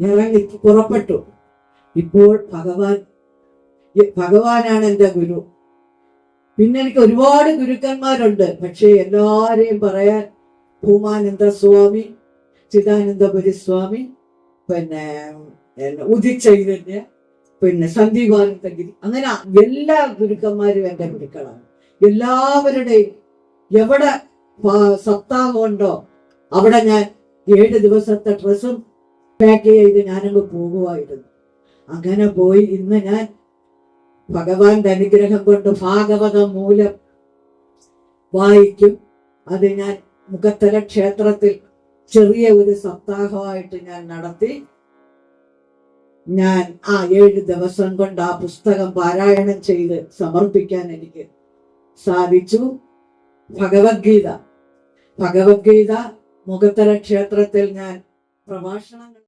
ഇപ്പ- പുറപ്പെട്ടു. ഇപ്പോൾ ഭഗവാൻ ഭഗവാനാണ് എന്റെ ഗുരു. പിന്നെ എനിക്ക് ഒരുപാട് ഗുരുക്കന്മാരുണ്ട്. പക്ഷേ എല്ലാരെയും പറയാൻ ഭൂമാനന്ദ സ്വാമി ചിദാനന്ദപുരി സ്വാമി പിന്നെ പിന്നെ ഉദിത് ചൈതന്യ പിന്നെ സന്ദീപാനന്ദഗിരി അങ്ങനെ എല്ലാ ഗുരുക്കന്മാരും എന്റെ ഗുരുക്കളാണ്. എല്ലാവരുടെയും എവിടെ സപ്താഹമുണ്ടോ അവിടെ ഞാൻ ഏഴ് ദിവസത്തെ ഡ്രസ്സും പാക്ക് ചെയ്ത് ഞാനങ്ങ് പോകുമായിരുന്നു. അങ്ങനെ പോയി ഇന്ന് ഞാൻ ഭഗവാന്റെ അനുഗ്രഹം കൊണ്ട് ഭാഗവത മൂലം വായിക്കും. അത് ഞാൻ മുഖത്തല ക്ഷേത്രത്തിൽ ചെറിയ ഒരു സപ്താഹമായിട്ട് ഞാൻ നടത്തി. ഞാൻ ആ ഏഴ് ദിവസം കൊണ്ട് ആ പുസ്തകം പാരായണം ചെയ്ത് സമർപ്പിക്കാൻ എനിക്ക് സാധിച്ചു. ഭഗവത്ഗീത. ഭഗവത്ഗീത മുഖത്തല ക്ഷേത്രത്തിൽ ഞാൻ പ്രഭാഷണം